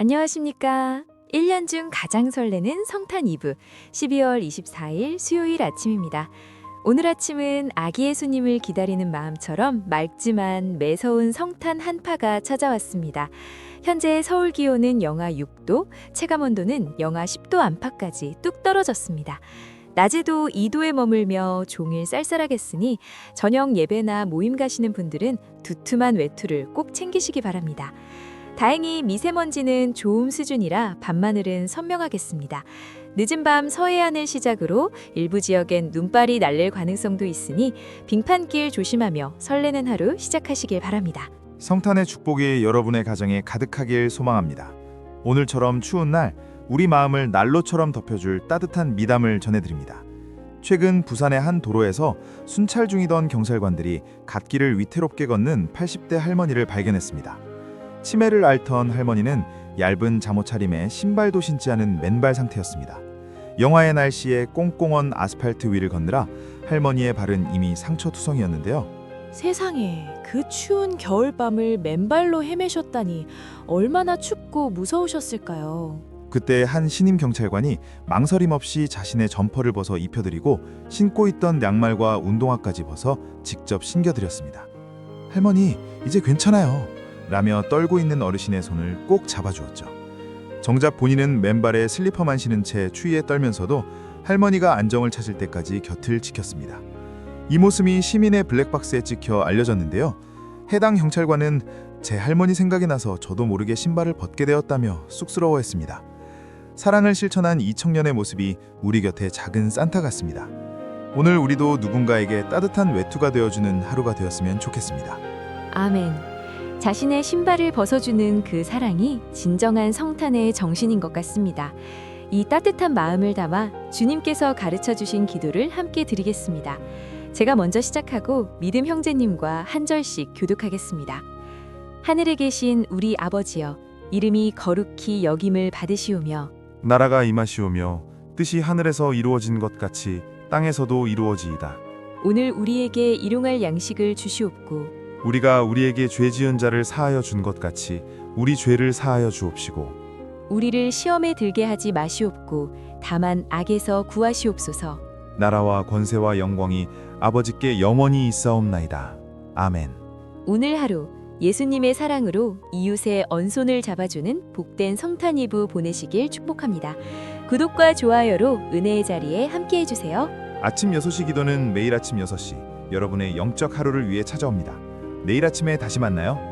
안녕하십니까. 1년 중 가장 설레는 성탄 이브 12월 24일 수요일 아침입니다. 오늘 아침은 아기 예수님을 기다리는 마음처럼 맑지만 매서운 성탄 한파가 찾아왔습니다. 현재 서울 기온은 영하 6도, 체감 온도는 영하 10도 안팎까지 뚝 떨어졌습니다. 낮에도 2도에 머물며 종일 쌀쌀하겠으니 저녁 예배나 모임 가시는 분들은 두툼한 외투를 꼭 챙기시기 바랍니다. 다행히 미세먼지는 좋음 수준이라 밤하늘은 선명하겠습니다. 늦은 밤 서해안을 시작으로 일부 지역엔 눈발이 날릴 가능성도 있으니 빙판길 조심하며 설레는 하루 시작하시길 바랍니다. 성탄의 축복이 여러분의 가정에 가득하길 소망합니다. 오늘처럼 추운 날 우리 마음을 난로처럼 덮여줄 따뜻한 미담을 전해드립니다. 최근 부산의 한 도로에서 순찰 중이던 경찰관들이 갓길을 위태롭게 걷는 80대 할머니를 발견했습니다. 치매를 앓던 할머니는 얇은 잠옷 차림에 신발도 신지 않은 맨발 상태였습니다. 영하의 날씨에 꽁꽁언 아스팔트 위를 걷느라 할머니의 발은 이미 상처투성이었는데요. 세상에 그 추운 겨울밤을 맨발로 헤매셨다니 얼마나 춥고 무서우셨을까요? 그때 한 신임 경찰관이 망설임 없이 자신의 점퍼를 벗어 입혀드리고 신고 있던 양말과 운동화까지 벗어 직접 신겨드렸습니다. 할머니, 이제 괜찮아요. 라며 떨고 있는 어르신의 손을 꼭 잡아주었죠. 정작 본인은 맨발에 슬리퍼만 신은 채 추위에 떨면서도 할머니가 안정을 찾을 때까지 곁을 지켰습니다. 이 모습이 시민의 블랙박스에 찍혀 알려졌는데요. 해당 경찰관은 제 할머니 생각이 나서 저도 모르게 신발을 벗게 되었다며 쑥스러워했습니다. 사랑을 실천한 이 청년의 모습이 우리 곁에 작은 산타 같습니다. 오늘 우리도 누군가에게 따뜻한 외투가 되어주는 하루가 되었으면 좋겠습니다. 아멘. 자신의 신발을 벗어주는 그 사랑이 진정한 성탄의 정신인 것 같습니다. 이 따뜻한 마음을 담아 주님께서 가르쳐 주신 기도를 함께 드리겠습니다. 제가 먼저 시작하고 믿음 형제님과 한 절씩 교독하겠습니다. 하늘에 계신 우리 아버지여, 이름이 거룩히 여김을 받으시오며 나라가 임하시오며 뜻이 하늘에서 이루어진 것 같이 땅에서도 이루어지이다. 오늘 우리에게 일용할 양식을 주시옵고 우리가 우리에게 죄 지은 자를 사하여 준 것 같이 우리 죄를 사하여 주옵시고 우리를 시험에 들게 하지 마시옵고 다만 악에서 구하시옵소서. 나라와 권세와 영광이 아버지께 영원히 있사옵나이다. 아멘. 오늘 하루 예수님의 사랑으로 이웃의 언손을 잡아주는 복된 성탄 이브 보내시길 축복합니다. 구독과 좋아요로 은혜의 자리에 함께 해 주세요. 아침 6시 기도는 매일 아침 6시 여러분의 영적 하루를 위해 찾아옵니다. 내일 아침에 다시 만나요.